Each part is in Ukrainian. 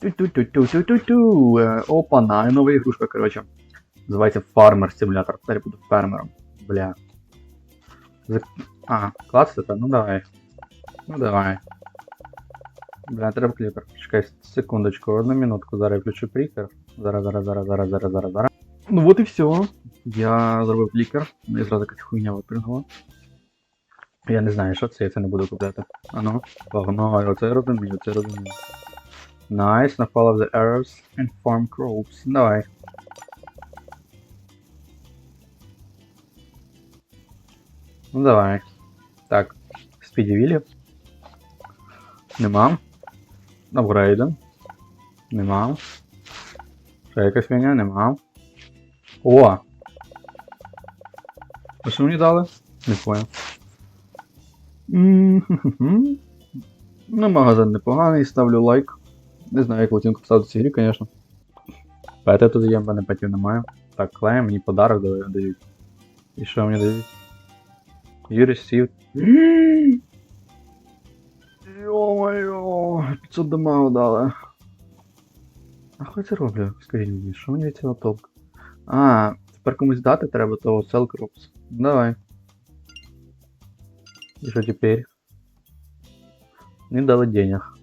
Ту-ту-ту-ту-ту-ту. Е, Опа-на, і нова ігрушка, коротше. Називається Farmer Simulator. Тепер буду фермером. Бля. Зак... А, клацати? Ну давай. Ну давай. Бля, треба клікер. Чекай секундочку, одну минутку. Зараз я включу клікер. Зараз, зараз, зараз, зараз, зараз, зараз, зараз. Ну вот і все. Я зробив клікер. Мені зразу якась хуйня випрыгнула. Я не знаю, що це, я це не буду купляти. А ну, погнали, оце я розумію, це я розумію. Nice, now follow the arrows and farm crops. Давай. Ну давай. Так, спіді вілі. Нема. Апгрейди. Нема. Ще якась фігня, нема. О! Що мені дали? Не понял. Ну, магазин непоганий, ставлю лайк. Не знаю, яку оцінку поставити цій грі, звісно. Пети тут є, в мене петів немає. Так, клеєм, мені подарок даю- дають. І що мені дають? You received. Йо-моє, 500 дамагу дали. А хто це роблю? Скажіть мені, що мені від цього толк? А, тепер комусь дати треба того Sell Crops. Давай. І що тепер? Не дали денег.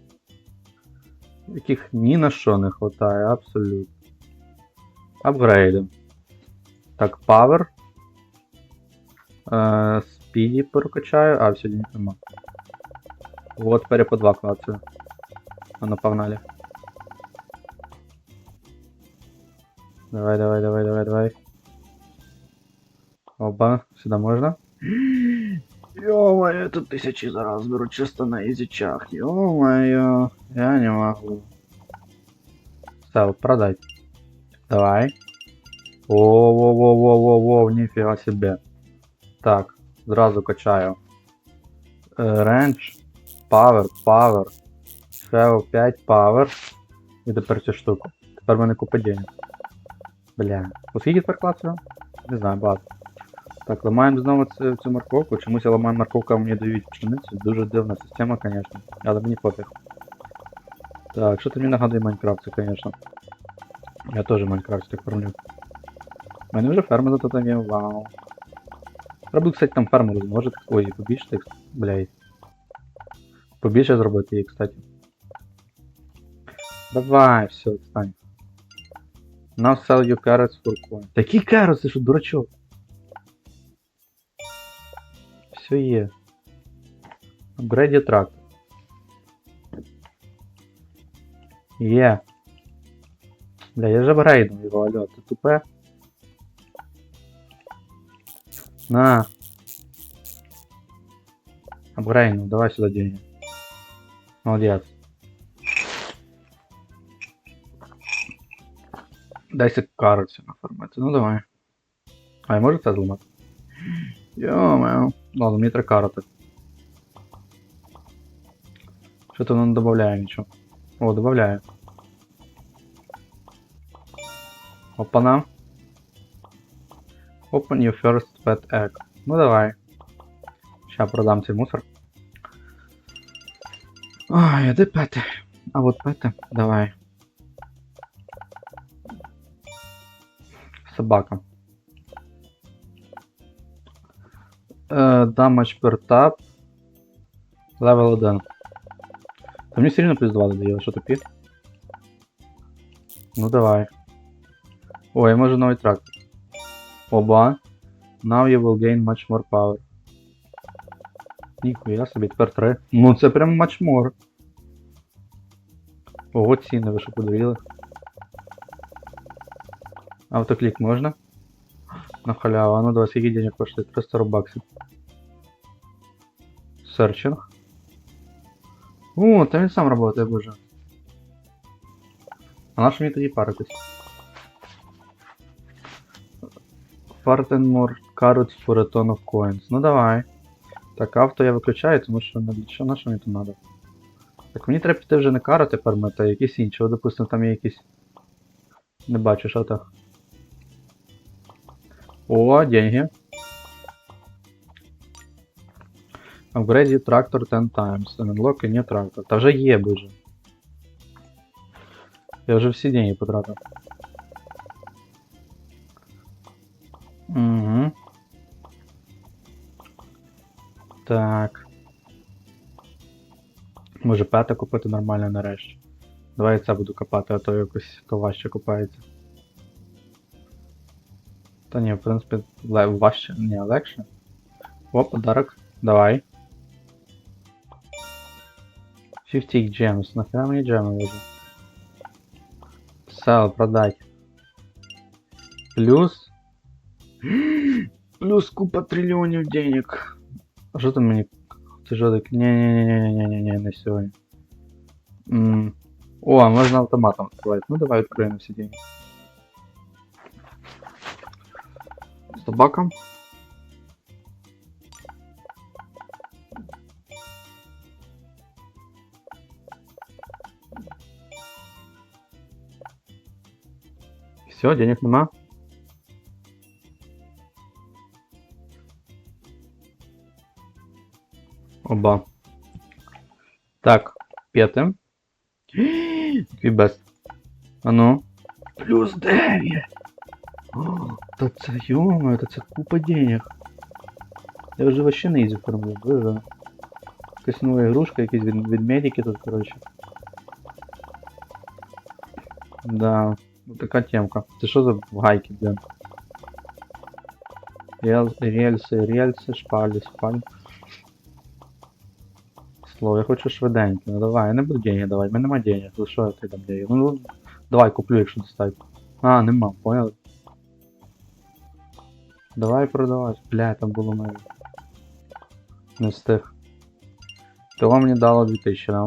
Яких ні на що не хватає, абсолютно. Апгрейди. Так, Power. Е, Спіді прокачаю. А, все, денег нема. Вот, тепер я по два клацаю. А ну погнали. Давай, давай, давай, давай, давай. Оба, сюда можно? Ё-моё, тут тысячи за раз беру чисто на язычах. Ё-моё, я не могу. Сел, продать. Давай. О-во-во-во-во-во, нифига себе. Так, зразу качаю. Е, Рендж, Power, Power, Шео 5 Power. І тепер цю штуку. Тепер мене купа денег. Бля. У скільки тепер клацаю? Не знаю, багато. Так, ламаємо знову цю, цю морковку. Чомусь я ламаю морковку, а мені дають пшеницю. Дуже дивна система, звісно. Але мені пофіг. Так, що ти мені нагадує Майнкрафт, це, звісно. Я теж Майнкрафт так кормлю. У мене вже ферма зато там є, вау. Треба, кстати, там ферму розмножити. Ой, побільше тих, блядь. Побільше зробити її, кстати. Давай, все, відстань. Now sell you carrots for coin. Такі carrots, що, дурачок? Все є. Апгрейді трактор. Є. Бля, я же апгрейднув його, алло, ти тупе? На. Апгрейднув, давай сюда деньги. Молодец. Дайся кароці нафармити. Ну давай. А я можу це зламати? Йо-моє. Ладно, мені треба кароти. Що то не додає нічого. О, додає. Опана. Open your first pet egg. Ну давай. Ща продам цей мусор. Ой, а де пети? А вот пети, давай. Собака. Damage per tap. Level 1. Та мені все рівно плюс 2 додає, що тупі? Ну давай. О, я можу новий трактор. Оба. Now you will gain much more power. Ніхуя собі, тепер 3. Ну це прям much more. Ого, ціни ви що подивили. Автоклік можна? На халяву, а ну давай, скільки денег коштує? 300 баксів. Серчинг. О, та він сам працює, боже. А на що мені тоді паритись? Fartenmore carrots for a ton of coins. Ну давай. Так, авто я виключаю, тому що що, на що мені тут треба? Так, мені треба піти вже не карати пермити, а якісь інші. От, допустим, там є якісь. Не бачу, що так. О, деньги. Upgrade tractor 10 times. Unlock a new tractor. Та вже є, боже. Я вже всі деньги потратив. Угу. Так. Може п'яте купити нормально нарешті. Давай я це буду копати, а то якось то важче копається. Та ні, в принципі, ле- важче. Ні, легше. О, подарок. Давай. 50 gems. Нахера мені джеми лежать? Sell, продать. Плюс. Плюс купа триллионов денег. А що там мені? Це що таке? Не-не-не-не-не-не, не сьогодні. М. О, можна автоматом відкривати. Ну давай відкриємо всі деньги. Собака. Все, денег нема. Оба. Так, п'яте. А ну. Плюс 9. О, Та це йома, та це купа денег. Я вже вообще не ізі формую, вже. Якась нова ігрушка, якісь від, ведмедики тут, коротше. Да, вот така темка. Це що за гайки, блин? Рел, рельси, рельси, шпалі, шпалі. Слово, я хочу швиденько. Ну давай, я не буду деньги давати, в мене нема денег. Ну що я ти там деньги? Ну, ну давай куплю, якщо достать. А, нема, понял? Давай продавай. Бля, там було моє. Не встиг. Того мені дало 2000, да?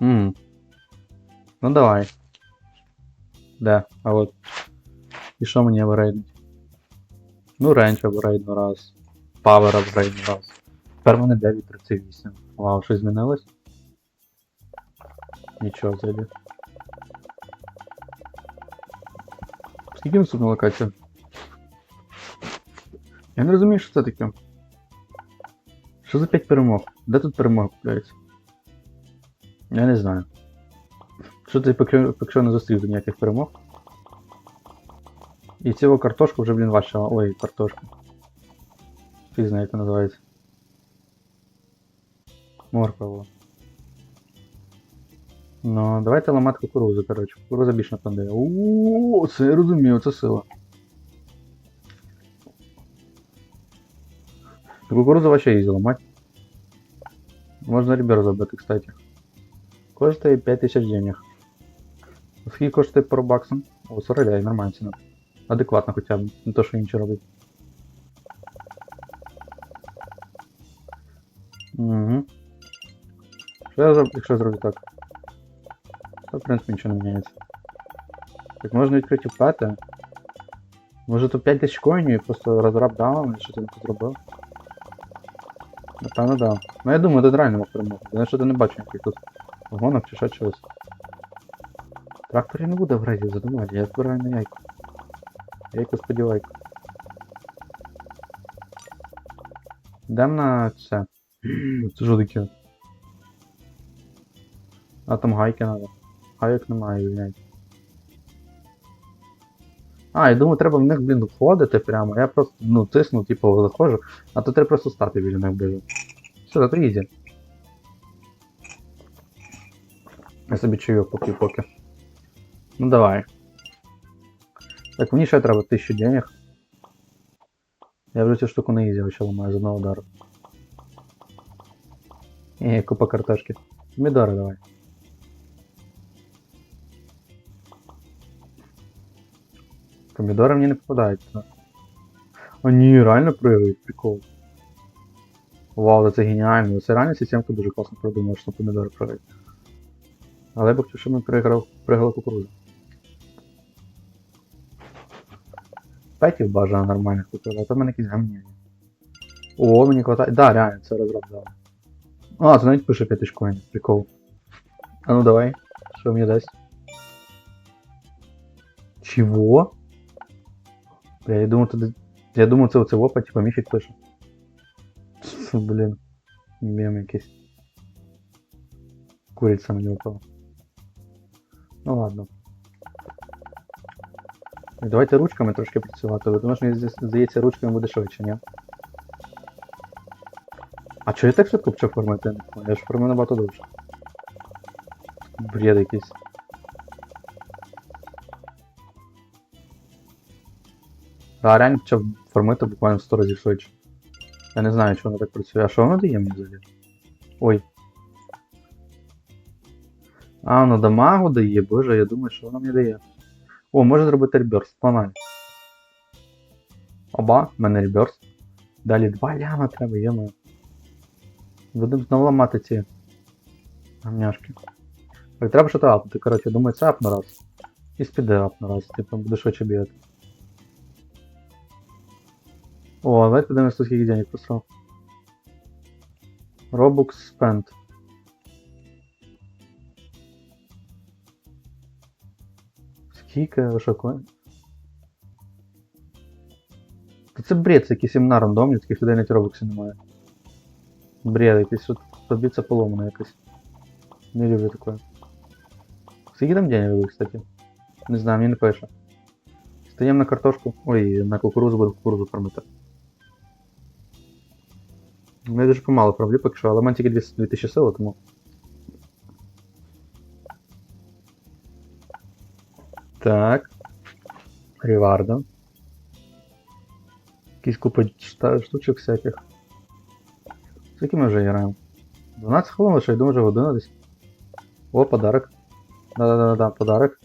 Ммм. Ну давай. Де? А от. І що мені апгрейднуть? Ну, рейндж апгрейдну раз. Павер апгрейдну раз. Тепер мене 938. Вау, щось змінилось? Нічого взагалі. Скільки наступна локація? Я не розумію, що це таке. Що за 5 перемог? Де тут перемога купляється? Я не знаю. Що ти поки не зустрів ніяких перемог? І цього картошку вже, блін, ваша. Ой, картошка. Фіг знає, як називається. Морква. Ну, давайте ламати кукурузу, коротше. Кукуруза більш нападає. Ууу, це я розумію, це сила. Кукурузу вообще ізі ламати. Можна ребер забити, кстати. Коштує 5000 денег. Скільки коштує пару баксом? О, 49, нормальна ціна. Адекватно хоча б, не то, що інші роблять. Угу. Що я зроблю, якщо я зроблю так? Та, в принципі, нічого не міняється. Так можна відкрити пети. Може тут 5 тисяч коїнів і просто розраб дав мені, що ти тут зробив? Напевно, да. Ну я думаю, тут реально мог перемогти. Я що-то не бачу ніяких тут гонок чи ще чогось. Тракторів не буде в грезі, задумати, я збираю на яйко. Яйко сподівайко. Йдем на це. Це що таке? А там гайки надо. Гайок немає, звиняйте. А, я думаю, треба в них, блін, входити прямо. Я просто, ну, тисну, типу, заходжу, а то треба просто стати біля них ближу. Все, зато ізі. Я собі чайок поки поки. Ну давай. Так, мені ще треба 1000 денег. Я вже цю штуку не ізі вообще ламаю з одного удару. Е, купа картошки. Помідори давай. Помідори мені не попадають. так. О, ні, реально пригають, прикол. Вау, це геніально. Це реально системка дуже класно продумала, що помідори пригають. Але я б хотів, щоб ми приграли кукурузу. Петів бажано нормальних купити, а то в мене якісь гамні. О, мені хватає. Да, реально, це розроб. А, це навіть пише 5 коїнів, прикол. А ну давай, що мені дасть? Чего? Я думаю, туди... Я думаю, це оце опа, типа пише. Фу, Блін. Мем якийсь. Куриця мені випала. Ну ладно. Давайте ручками трошки працювати, бо тому що мені зда- здається, ручками буде швидше, ні? А чого я так швидко почав формити? Я ж формив набагато довше. Бред якийсь. А реально почав формити буквально в 100 разів швидше. Я не знаю, чого воно так працює. А що воно дає мені взагалі? Ой. А, воно дамагу дає, боже, я думаю, що воно мені дає. О, може зробити реберс, погнали. Оба, в мене реберс. Далі два ляма треба, йомо. Будемо знову ламати ці гамняшки. Так, треба що-то апнути, коротше, думаю, це ап на раз. І спіде ап на раз, типу, буде швидше бігати. О, давайте подивимось, скільки денег просрав. Robux spent. Скільки? Ви що, коли? Та це бред, це якийсь імна рандомний, таких людей навіть робоксі немає. Бред якийсь, от тобі це поломано якось. Не люблю таке. Скільки там денег ви, кстати? Не знаю, мені не пише. Стаємо на картошку. Ой, на кукурузу буду кукурузу фармити. Ну, я дуже помало правлю поки що, але в мене тільки 200 2000 сили, тому. Так. Ревардо. Якісь купа шта- штучок всяких. Скільки ми вже граємо? 12 хвилин лише, я думаю, вже година десь. О, подарок. Да-да-да, подарок.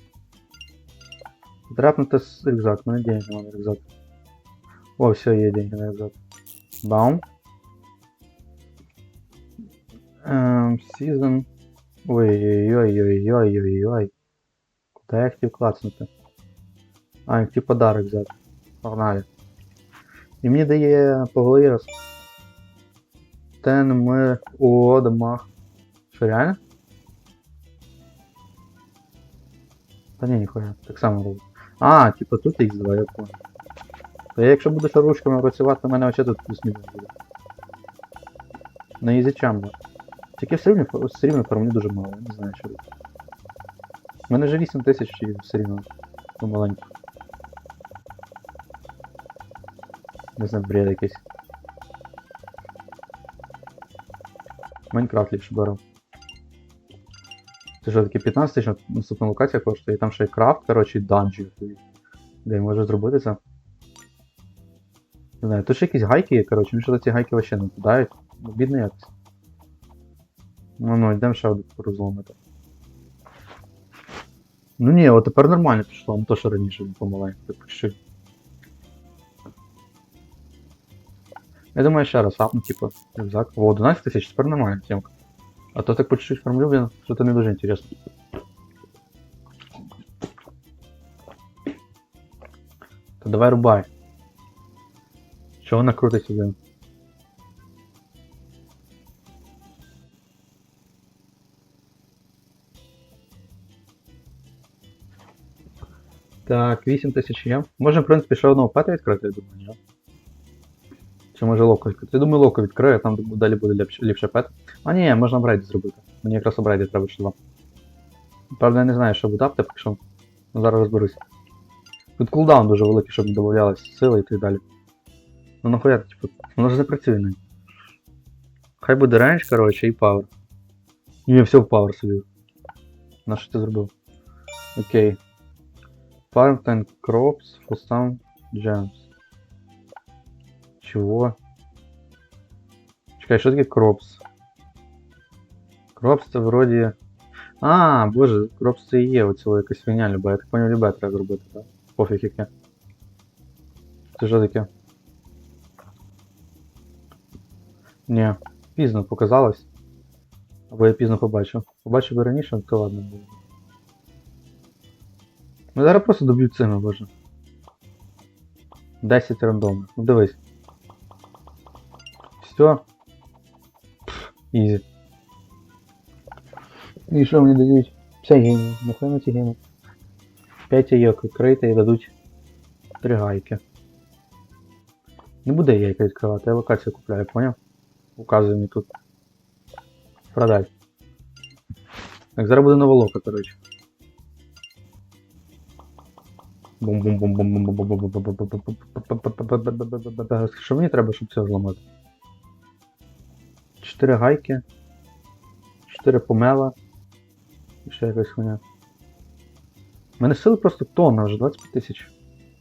Драпнути з рюкзак, у мене денег немає на рюкзак. О, все, є деньги на рюкзак. Баум. Ем, Season. Ой-ой-ой-ой-ой-ой-ой. Куди я хотів клацнути? А, я хотів подарок взяти. Погнали. І мені дає по голові. Тен ми. О, дамаг. Що реально? Та ні, ніхуя, так само роблю. А, типа тут X2, я понял. То я якщо буду ще ручками працювати, то мене вообще тут плюс-мінус буде. На язичам, да. Тільки все рівно, все рівно формі дуже мало, не знаю, що. У мене вже 8 тисяч і все рівно помаленьку. Не знаю, бред якийсь. Майнкрафт ліпше беру. Це що таке 15 тисяч наступна локація коштує, і там ще й крафт, коротше, і данжі. Де я можу зробити це. Не знаю, тут ще якісь гайки є, коротше, мені що ці гайки вообще не впадають. Ну, бідно якось. Ну ну, йдемо ще одну розломити. Ну ні, от тепер нормально пішло, не то що раніше помаленьку, так чуть. Я думаю, ще раз апну, типу, рюкзак. О, 11 тисяч, тепер нормальна темка. А то так по чуть-чуть формлю, блин, что-то не дуже интересно. То давай рубай. Чого вона крутиться, блин? Так, 8 тисяч є. Можна, в принципі, ще одного пета відкрити, я думаю, ні? Чи може локо відкрити? Я думаю, локо відкрию, там далі буде ліпше, ліпше пет. А ні, можна брейді зробити. Мені якраз брейді треба ще два. Правда, я не знаю, що буде апте, поки що. Ну, зараз розберусь. Тут кулдаун дуже великий, щоб не додавалось сили і так далі. Ну нахуя, типу, воно ж не працює навіть. Хай буде рейндж, коротше, і пауер. Ні, все в пауер собі. На що ти зробив? Окей. Farm and crops for some gems. Чего? Чекай, що таке crops? Crops це вроді. А, боже, crops це і є оцього якась фігня люба. Я так поняв, любе треба зробити, так? Пофіг яке. Це що таке? Ні, пізно показалось. Або я пізно побачив. Побачив би раніше, то ладно було. Ну зараз просто доб'ю цими, боже. 10 рандомних. Ну дивись. Все. Ізі. І що мені дають? 5 гемів. Нахуй на ці геми. 5 яйок відкрити і дадуть 3 гайки. Не буде яйка відкривати, я локацію купляю, поняв? Указує мені тут. Продай. Так, зараз буде нова лока, коротше. Що мені треба, щоб це зламати? Чотири гайки, чотири помела і ще якась хуйня. У мене сили просто тонна, вже 25 тисяч.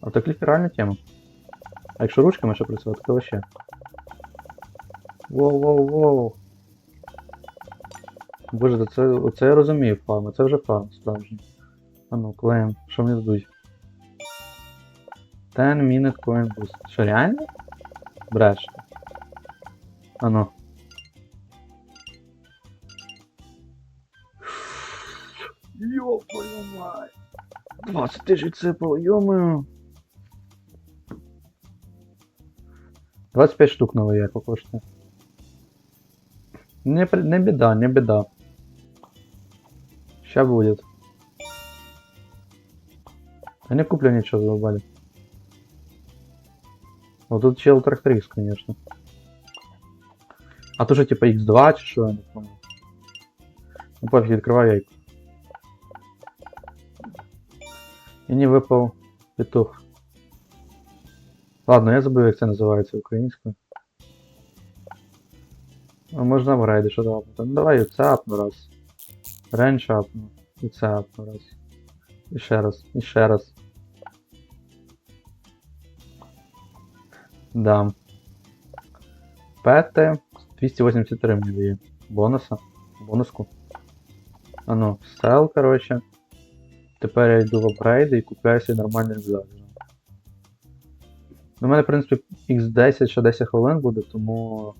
Автокліф реальна тема. А якщо ручками ще працювати, то вообще. Воу-воу-воу. Боже, це, це я розумію фарм, це вже фарм справжній. А ну, клеєм, що мені дадуть? 10 minute coin boost. Що, реально? Бреш. А ну. Ёб твою мать. 20 тисяч цепало, йомаю. 25 штук новий яйко коштує. Не, не беда, не беда. Ща будет. Я не куплю ничего за. Вот тут чел тракторист, конечно. А то же типа X2 чи що, я не помню. Ну пофіг, відкриваю яйко. І не випав петух. Ладно, я забув, як це називається українською. А можна в рейди що давати. Ну давай це апну раз. Ренч апну. І це апну раз. І ще раз, і ще раз. Дам. Пете 283 мені дає. Бонуса. Бонуску. А ну, сел, короче. Тепер я йду в апгрейди і купляю собі нормальний рюкзак. У мене, в принципі, X10 ще 10 хвилин буде, тому.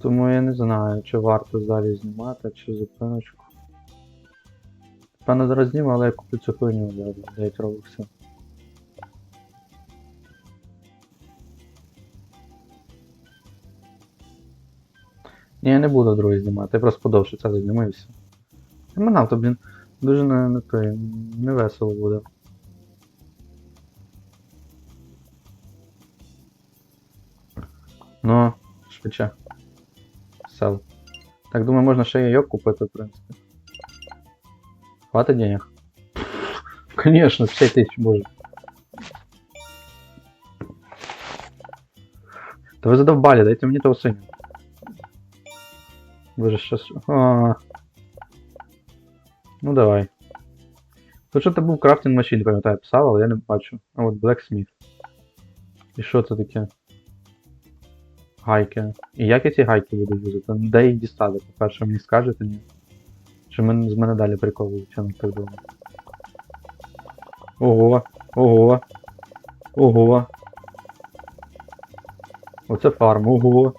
Тому я не знаю, чи варто далі знімати, чи зупиночку. Певно, зараз зніму, але я куплю цю хуйню зараз, 9 робоксів. Ні, я не буду другий знімати, я просто подовше це зазніму і то, блін, дуже не, не, той, не весело буде. Ну, швидше. Сел. Так, думаю, можна ще яйок купити, в принципі. Хватить денег? Конечно, 5 тисяч, боже. Та ви задовбали, дайте мені того синього. Боже, щас. А. Ну давай. Тут що-то був крафтинг машин, пам'ятаю, писав, але я не бачу. А от Blacksmith. І що це таке? Гайки. І як я ці гайки буду юзати? Де їх дістати? По-перше, мені скажете ні. Чи мен, з мене далі приколують, чи не так думаю. Ого, ого. Ого. Оце фарм, ого.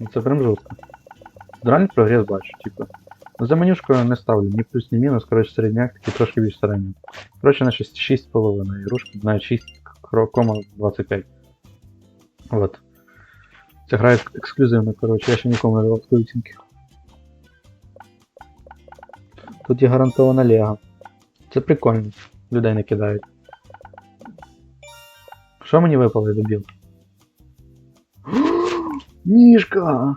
Ну це прям жорстко. Дральний прогрес бачу, типу. Ну, за менюшку не ставлю, ні плюс, ні мінус, коротше, середняк такий трошки більш середній. Коротше, на 6, 6,5 ігрушки, навіть 6,25. Вот. Це гра ек- ексклюзивна, коротше, я ще нікому не давав такої оцінки. Тут є гарантована лего. Це прикольно. Людей не кидають. Що мені випало, я добів? Мішка!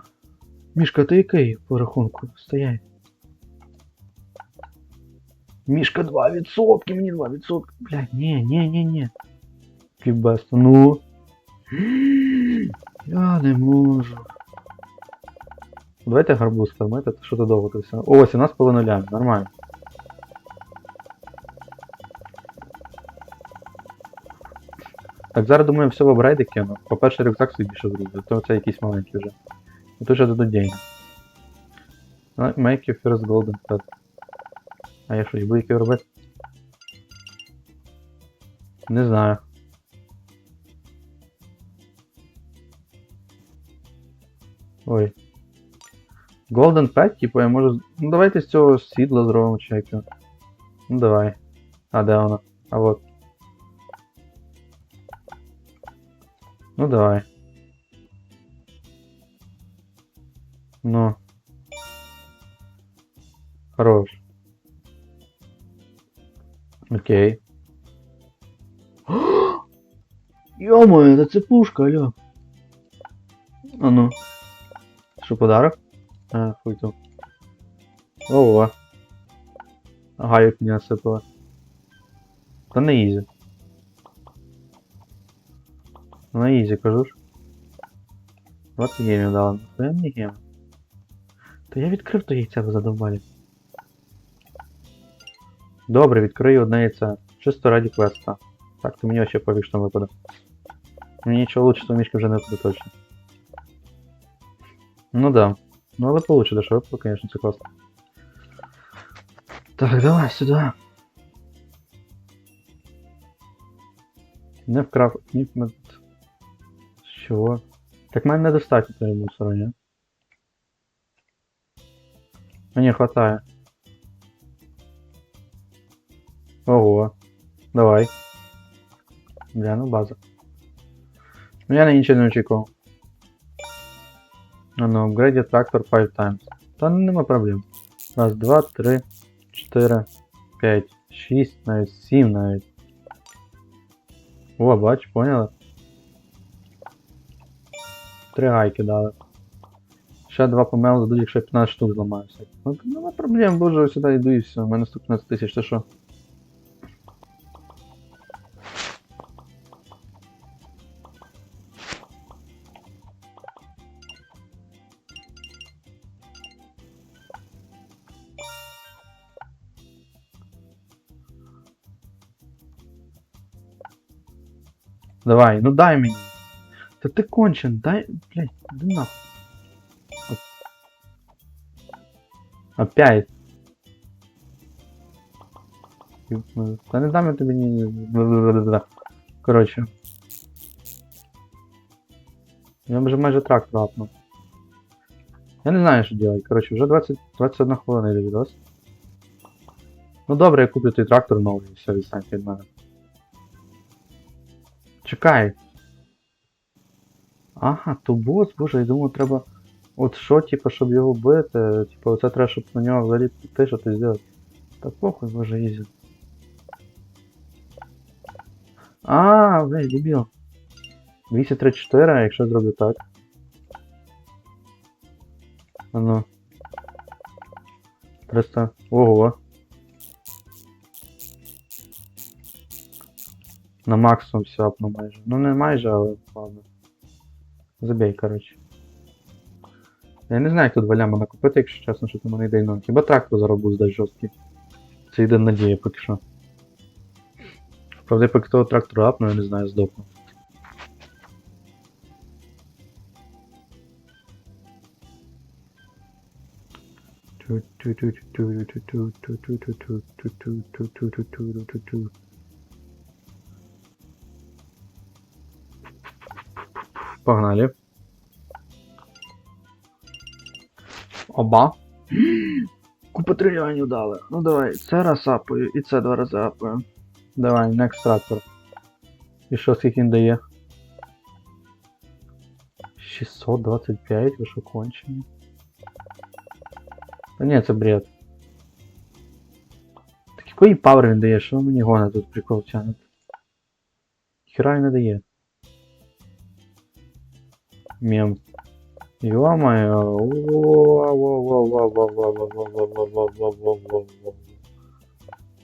Мішка, ти який по рахунку? Стояй. Мішка 2%, мені 2%. Блядь, ні, ні, ні, ні. Кібеста, ну. Я не можу. Давайте гарбуз фармити, то що то довго все. О, 17 по нулям, нормально. Так, зараз думаю, все в апгрейди кину. По-перше, рюкзак собі більше зроблю, то це якийсь маленький вже. І то вже дадуть деньги. Make your first golden pet. А я що, їбу які робити? Не знаю. Ой. Golden Pet, типу, я можу. Ну давайте з цього сідла зробимо чеки. Ну давай. А де воно? А вот. Ну давай. Ну. Хорош. Окей. Ё-моё, это цепушка, алё. А ну. Що подарок? А, хуй то. Ого. Гайок не насипали. Та не ізі. На ізі, кажу ж. 20 гемів дала. То я мені гем. То я відкрив то яйце ви задовбалі. Добре, відкрию одне яйце. Чисто раді квеста. Так, то мені ще пофіг, що випаде. Мені нічого лучше того мішки вже не випаде точно. Ну да. Ну але получше, да, що випало, конечно, це класно. Так, давай сюди. Не вкрав. Ні, мед... Що? Так мене недостатньо тої мусору, ні? Мені хватає. Ого. Давай. Бля, ну база. Ну я на нічого не очікував. А ну, апгрейді трактор 5 times. Та нема проблем. Раз, два, три, чотири, п'ять, шість, навіть сім навіть. О, бач, поняли? Три гайки дали. Ще два помел дадуть, якщо я 15 штук зламаю все. Ну, то нема проблем, боже, сюди йду і все. У мене 115 тисяч, ти що? Давай, ну дай мені. Та ти кончен, дай, блядь, іди нахуй. Оп. Опять. Та не дам я тобі ні. Бла-бла-бла-бла. Коротше. Я вже майже трактор апнув. Я не знаю, що робити. Коротше, вже 20, 21 хвилина йде відос. Ну добре, я куплю той трактор новий, і все, відстаньте від мене. Чекай. Ага, то бос, боже, я думав, треба. От що, типу, щоб його бити, типу, оце треба, щоб на нього взагалі піти, що ти зробити. Та похуй, боже, ізі. А, блядь, дебіл. 234, а якщо зроблю так. А ну. 300. Ого. На максимум все апну майже. Ну не майже, але ладно. Забей, коротше. Я не знаю, як тут валяма накупити, якщо чесно, що там мене йде ну. Хіба трактор заробу здать жорсткий. Це йде надія поки що. Правда, поки того трактора апну, я не знаю, здохну. Погнали. Оба. Купа трильйонів дали. Ну давай, це раз апаю і це два рази апаю. Давай, next tractor. І що скільки він дає? 625, ви що кончені? Та ні, це бред. Так який павер він дає? Що мені гона тут прикол тянет? Хіра він не дає. мем. Ё-моё.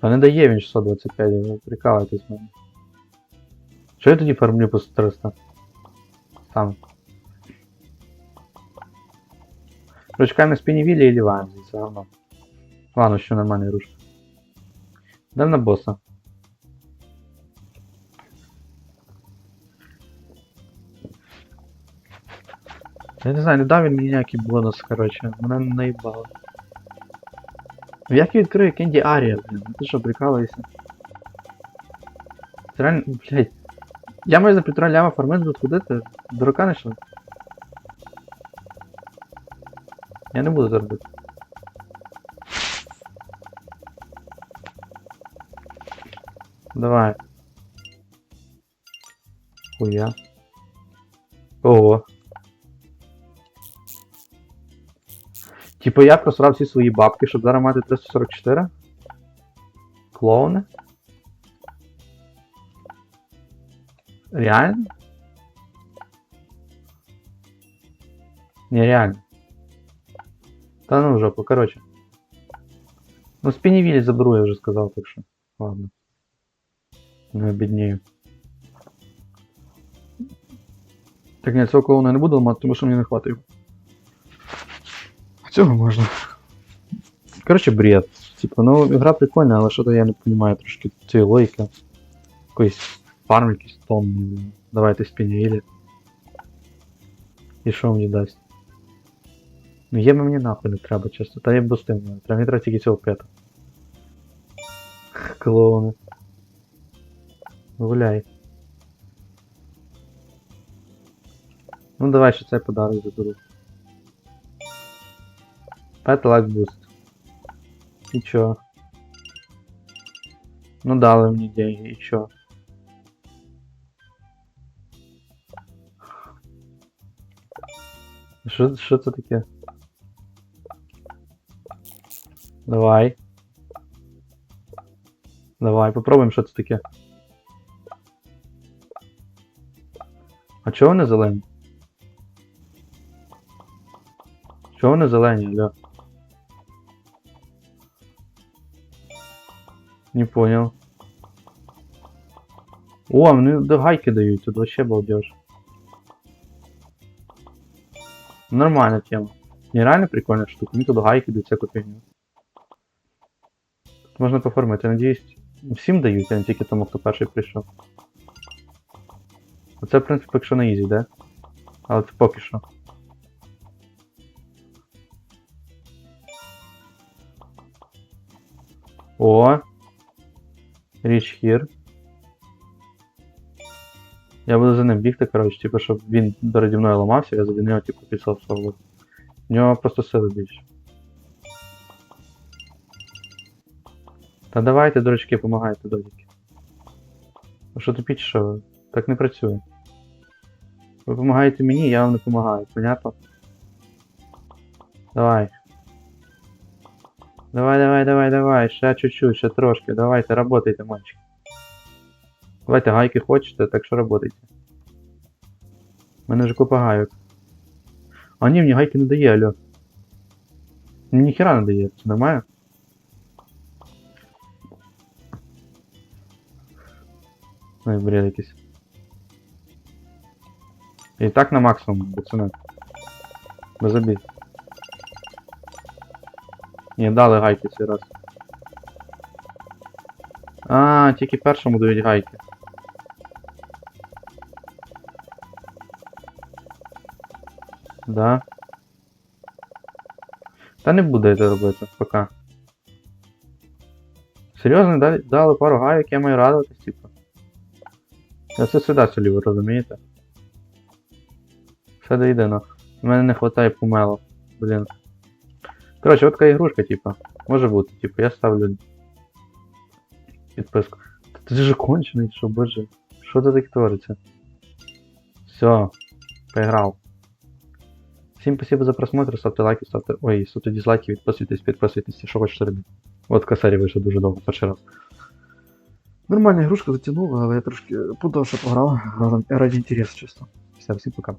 Та не дає він 625, ви прикалуєтесь з мене. Чого я тоді фармлю по 300? Там. Ручками спинивили или ван, все равно. Ладно, еще нормальная ручка. Дам на босса. Я не знаю, не дав він мені ніякий бонус, коротше. Мене наїбало. Як я відкрию Кенді Арія, блін? Ну Ти що, прикалуєшся? Реально, блядь. Я маю за півтора ляма фармити тут ходити. Дурака не що? Я не буду зараз бити. Давай. Хуя. Типа я просрав всі свої бабки, щоб зараз мати 344? Клоуни? Реально? Не реально. Та ну жопу, короче. Ну, спінівілі заберу, я вже сказав, так що. Ладно. Не обіднію. Так ні, цього колона я не буду ламати, тому що мені не хватить його. А Цього можна. Коротше, бред. Типа, ну, гра прикольна, але що-то я не розумію трошки цієї логіки. Якоїсь фарм якийсь тонний, блін. Давайте спінівілі. І що мені дасть? Ну є мені нахуй не треба, чесно. Та я б достиг, треба мені треба тільки цього п'ята. Клоуни. Гуляй. Ну давай ще цей подарок заберу. Pet Life Boost. І чо? Ну дали мені деньги, і чо? Що, що це таке? Давай. Давай, попробуємо, що це таке. А чого вони зелені? Чого вони зелені, Алло? Не понял. О, вони до гайки дають, тут вообще балдеж. Нормальна тема. Нереально прикольна штука. Мені тут гайки дають всяку фігню. Тут можна поформити, надіюсь. Всім дають, а не тільки тому, хто перший прийшов. Оце, в принципі, якщо на ізі, да? Але це поки що. О! Річ хір. Я буду за ним бігти, коротше, типу, щоб він переді мною ламався, я за нього, типу, пішов соло. В нього просто сили більше. Та давайте, дурачки, помагайте, додіки. Що тупіть, що ви? Так не працює. Ви допомагаєте мені, я вам не допомагаю, понятно? Давай. Давай, давай, давай, давай, ще чуть-чуть, ще трошки. Давайте, работайте, мальчик. Давайте гайки хочете, так що работайте. У мене вже купа гайок. А ні, мені гайки не дає, алло. Мені ніхера не дає, це нормально? Ой, бред якийсь. І так на максимум, пацани. Без обід. Ні, дали гайки цей раз. А, тільки першому дають гайки. Да. Та не буду я це робити, пока. Серйозно, дали, дали пару гайок, я маю радуватись, типу. Я це сюди солі, розумієте? Все до єдиного. У мене не вистачає помело. Блін. Коротше, от така ігрушка, типа. Може бути, типу, я ставлю підписку. Та Ти ж кончений, що, боже. Що це таке твориться? Все, поіграв. Всім спасибо за просмотр, ставте лайки, ставте. Ой, ставте дизлайки, підписуйтесь, підписуйтесь, що хочете робити. От касарі вийшов дуже довго, перший раз. Нормальна ігрушка затягнула, але я трошки подовше пограв. Ради інтересу, чисто. Все, всім пока.